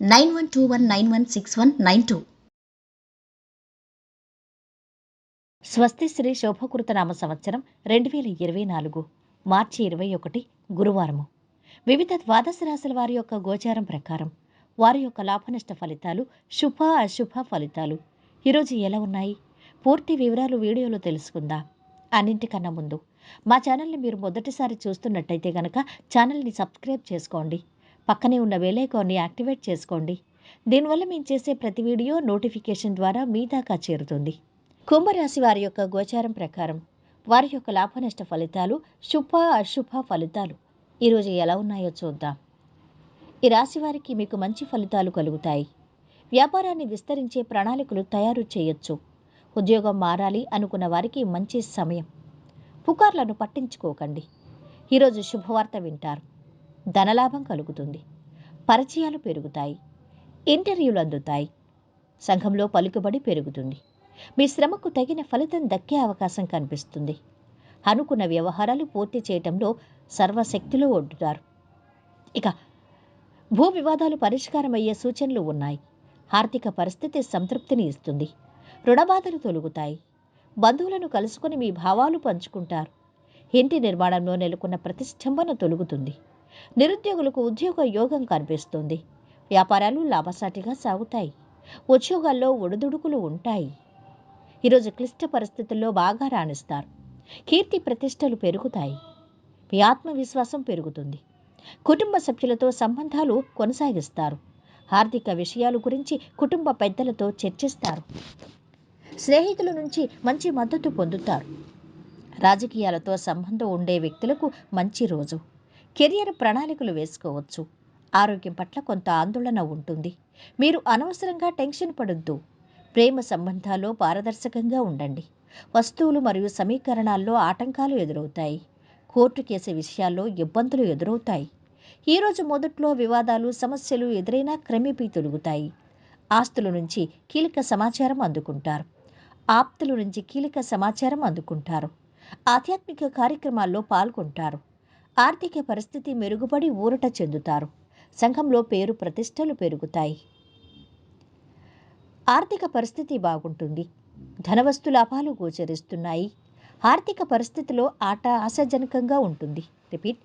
nine one two one nine one six one nine two. స్వస్తి శ్రీ శోభకృత నామ సంవత్సరం రెండు వేల ఇరవై నాలుగు మార్చి ఇరవై ఒకటి గురువారము. వివిధ ద్వాదశ రాశుల వారి యొక్క గోచారం ప్రకారం వారి యొక్క లాభనష్ట ఫలితాలు శుభ అశుభ ఫలితాలు. ఈరోజు ఎలా ఉన్నాయి? పూర్తి వివరాలు వీడియోలో తెలుసుకుందా. అన్నింటికన్నా ముందు మా ఛానల్ని మీరు మొదటిసారి చూస్తున్నట్టయితే కనుక ఛానల్ని సబ్స్క్రైబ్ చేసుకోండి. పక్కనే ఉన్న బెలైకాన్ని యాక్టివేట్ చేసుకోండి. దీనివల్ల మేము చేసే ప్రతి వీడియో నోటిఫికేషన్ ద్వారా మీ దాకా చేరుతుంది. కుంభరాశి వారి యొక్క గోచారం ప్రకారం వారి యొక్క లాభనష్ట ఫలితాలు శుభ అశుభ ఫలితాలు. ఈరోజు ఎలా ఉన్నాయో చూద్దాం. ఈ రాశి వారికి మీకు మంచి ఫలితాలు కలుగుతాయి. వ్యాపారాన్ని విస్తరించే ప్రణాళికలు తయారు చేయొచ్చు. ఉద్యోగం మారాలి అనుకున్న వారికి మంచి సమయం. పుకార్లను పట్టించుకోకండి. ఈరోజు శుభవార్త వింటారు. ధనలాభం కలుగుతుంది. పరిచయాలు పెరుగుతాయి. ఇంటర్వ్యూలు అందుతాయి. సంఘంలో పలుకుబడి పెరుగుతుంది. మీ శ్రమకు తగిన ఫలితం దక్కే అవకాశం కనిపిస్తుంది. అనుకున్న వ్యవహారాలు పూర్తి చేయటంలో సర్వశక్తిలో ఒడ్డుతారు. ఇక భూ వివాదాలు పరిష్కారమయ్యే సూచనలు ఉన్నాయి. ఆర్థిక పరిస్థితి సంతృప్తిని ఇస్తుంది. రుణబాధలు తొలుగుతాయి. బంధువులను కలుసుకొని మీ భావాలు పంచుకుంటారు. ఇంటి నిర్మాణంలో నెలకొన్న ప్రతిష్టంభన తొలుగుతుంది. నిరుద్యోగులకు ఉద్యోగ యోగం కనిపిస్తుంది. వ్యాపారాలు లాభసాటిగా సాగుతాయి. ఉద్యోగాల్లో ఒడిదుడుకులు ఉంటాయి. ఈరోజు క్లిష్ట పరిస్థితుల్లో బాగా రాణిస్తారు. కీర్తి ప్రతిష్టలు పెరుగుతాయి. మీ ఆత్మవిశ్వాసం పెరుగుతుంది. కుటుంబ సభ్యులతో సంబంధాలు కొనసాగిస్తారు. ఆర్థిక విషయాల గురించి కుటుంబ పెద్దలతో చర్చిస్తారు. స్నేహితుల నుంచి మంచి మద్దతు పొందుతారు. రాజకీయాలతో సంబంధం ఉండే వ్యక్తులకు మంచి రోజు. కెరియర్ ప్రణాళికలు వేసుకోవచ్చు. ఆరోగ్యం పట్ల కొంత ఆందోళన ఉంటుంది. మీరు అనవసరంగా టెన్షన్ పడొద్దు. ప్రేమ సంబంధాల్లో పారదర్శకంగా ఉండండి. వస్తువులు మరియు సమీకరణాల్లో ఆటంకాలు ఎదురవుతాయి. కోర్టు కేసు విషయాల్లో ఇబ్బందులు ఎదురవుతాయి. ఈరోజు మొదట్లో వివాదాలు సమస్యలు ఎదురైనా క్రమేపీ తొలుగుతాయి. ఆస్తుల నుంచి కీలక సమాచారం అందుకుంటారు. ఆప్తుల నుంచి కీలక సమాచారం అందుకుంటారు. ఆధ్యాత్మిక కార్యక్రమాల్లో పాల్గొంటారు. ఆర్థిక పరిస్థితి మెరుగుపడి ఊరట చెందుతారు. సంఘంలో పేరు ప్రతిష్టలు పెరుగుతాయి. ఆర్థిక పరిస్థితి బాగుంటుంది. ధనవస్తు లాభాలు గోచరిస్తున్నాయి. ఆర్థిక పరిస్థితిలో ఆట ఆశాజనకంగా ఉంటుంది. రిపీట్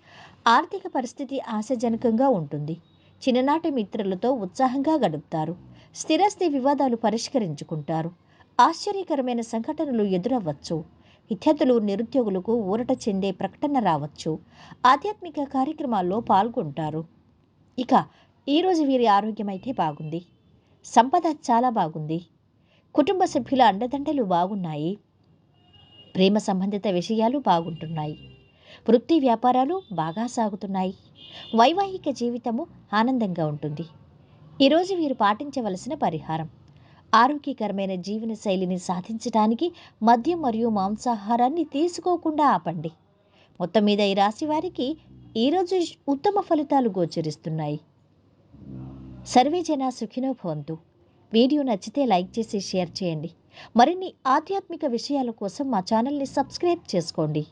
ఆర్థిక పరిస్థితి ఆశాజనకంగా ఉంటుంది. చిన్ననాటి మిత్రులతో ఉత్సాహంగా గడుపుతారు. స్థిరస్థి వివాదాలు పరిష్కరించుకుంటారు. ఆశ్చర్యకరమైన సంఘటనలు ఎదురవ్వచ్చు. విద్యార్థులు నిరుద్యోగులకు ఊరట చెందే ప్రకటన రావచ్చు. ఆధ్యాత్మిక కార్యక్రమాల్లో పాల్గొంటారు. ఇక ఈరోజు వీరి ఆరోగ్యం అయితే బాగుంది. సంపద చాలా బాగుంది. కుటుంబ సభ్యుల అండదండలు బాగున్నాయి. ప్రేమ సంబంధిత విషయాలు బాగుంటున్నాయి. వృత్తి వ్యాపారాలు బాగా సాగుతున్నాయి. వైవాహిక జీవితము ఆనందంగా ఉంటుంది. ఈరోజు వీరు పాటించవలసిన పరిహారం. ఆరోగ్యకరమైన జీవన శైలిని సాధించడానికి మద్యం మరియు మాంసాహారాన్ని తీసుకోకుండా ఆపండి. మొత్తం మీద ఈ రాశి వారికి ఈరోజు ఉత్తమ ఫలితాలు గోచరిస్తున్నాయి. సర్వే జన సుఖినో భవంతు. వీడియో నచ్చితే లైక్ చేసి షేర్ చేయండి. మరిన్ని ఆధ్యాత్మిక విషయాల కోసం మా ఛానల్ని సబ్స్క్రైబ్ చేసుకోండి.